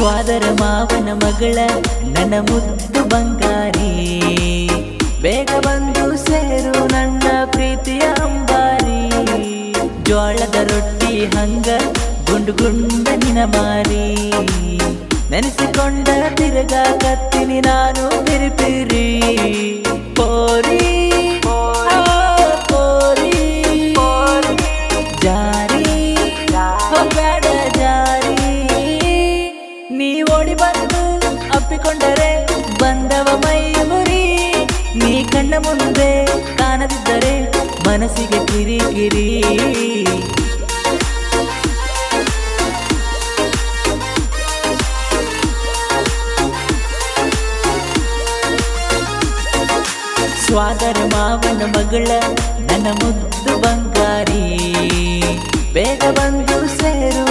ಸ್ವಾದರ ಮಾವನ ಮಗಳ ನನ್ನ ಮುದ್ದು ಬಂಗಾರಿ. ಬೇಗ ಬಂದು ಸೇರು ನನ್ನ ಪ್ರೀತಿಯ ಅಂಬಾರಿ. ಜೋಳದ ರೊಟ್ಟಿ ಹಂಗ ಗುಂಡು ಗುಂಡ ನಿನ ಮಾರಿ. ನೆನೆಸಿಕೊಂಡ ತಿರುಗ ಕತ್ತಿನಿ ನಾನು ಪಿರಿಪಿರಿ ಅಪ್ಪಿಕೊಂಡರೆ ಬಂದವ ಮೈ ಮುರಿ ನೀ ಕಣ್ಣ ಮುಂದೆ ಕಾಣದಿದ್ದರೆ ಮನಸ್ಸಿಗೆ ಕಿರಿಕಿರಿ ಕಿರಿ. ಸ್ವಾದರ ಮಾವನ ಮಗಳ ನನ್ನ ಮುದ್ದು ಬಂಗಾರಿ. ಬೇಗ ಬಂದು ಸೇರು.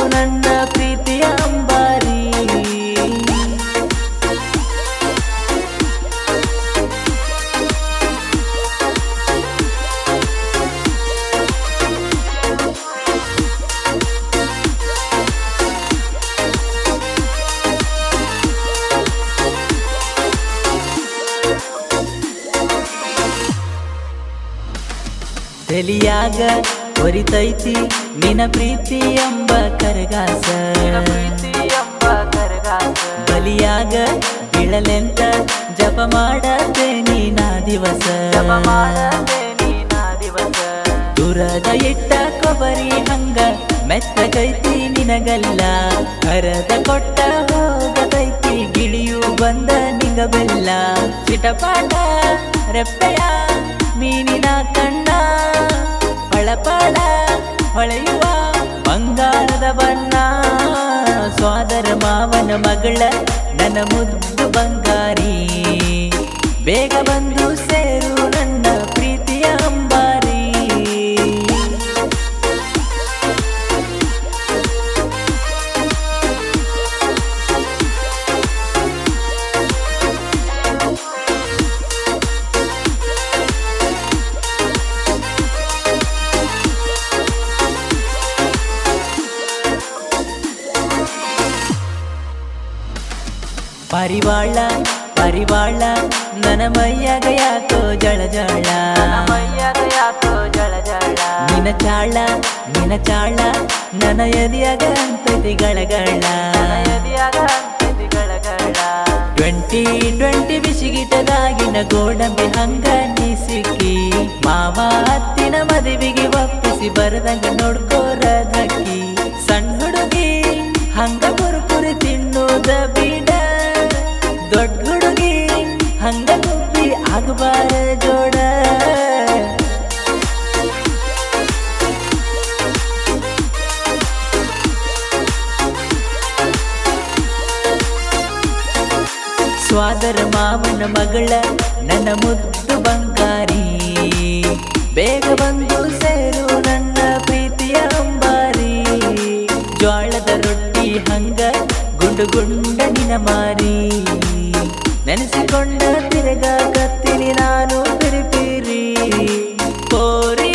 ತಲಿಯಾಗ ಹೊರಿತೈತಿ ನಿನ ಪ್ರೀತಿ ಎಂಬ ಕರಗಾಸ. ಬಲಿಯಾಗ ಬೀಳಲೆಂತ ಜಪ ಮಾಡದೆ ನೀನ ದಿವಸ. ದುರದ ಇಟ್ಟ ಕೊಬರಿ ಹಂಗ ಮೆತ್ತಗೈತಿ ನಿನಗಲ್ಲ. ಹರದ ಕೊಟ್ಟ ಹೋಗತೈತಿ ಗಿಳಿಯು ಬಂದ ನಿಂಗ ಬೆಲ್ಲ ಚಿಟಪಾಟ ರೆಪ್ಪೆಯ ಮೀನಿನ ಕಣ್ಣ ಹೊಳಪಾಡ ಹೊಳೆಯುವ ಬಂಗಾರದ ಬಣ್ಣ. ಸ್ವಾದರ ಮಾವನ ಮಗಳ ನನ್ನ ಮುದ್ದು ಬಂಗಾರಿ. ಬೇಗ ಬಂದು ಸೇರು ನನ್ನ ಪರಿವಾಳ ಪರಿವಾಳ ನನ್ನ ಮೈಯಾಗ ಯಾಕೋ ಜಳ ಜಳ ನಿನ ಚಾಳ ನಿನ ಚಾಳ ನನ್ನ ಎದಿಯಾಗ ಗಳಗಳ. ಟ್ವೆಂಟಿ ಟ್ವೆಂಟಿ ಬಿಸಿಗಿಟದಾಗಿನ ಗೋಡಂಬಿ ಹಂಗ ನೀ ಸಿಕ್ಕಿ ಮಾವ ಹತ್ತಿನ ಮದುವೆಗೆ ಒಪ್ಪಿಸಿ ಬರದಂಗ ನೋಡ್ಕೋರದಕ್ಕಿ. ಸಣ್ಣ ಹುಡುಗಿ ಹಂಗ ಕುರುಕುರಿ ತಿನ್ನೋದ ಬಿಡ ದೊಡ್ಡ ಹುಡುಗಿ ಹಂಗ ಗುಬ್ಬಿ ಆಗಬಾರ ಜೋಡ ಸ್ವಾದರ ಮಾವನ ಮಗಳ ನನ್ನ ಮುದ್ದು ಬಂಗಾರಿ. ಬೇಗ ಬಂದು ಸೇರು ನನ್ನ ಪ್ರೀತಿಯ ಅಂಬಾರಿ. ಜ್ವಾಳದ ರೊಟ್ಟಿ ಹಂಗ ಗುಂಡು ಗುಂಡ ನೀನ ಮಾರಿ. ನೆನೆಸಿಕೊಂಡ ತಿರುಗ ಕತ್ತಿನಿ ನಾನು ತಿರುಪಿರಿ. ಕೋರಿ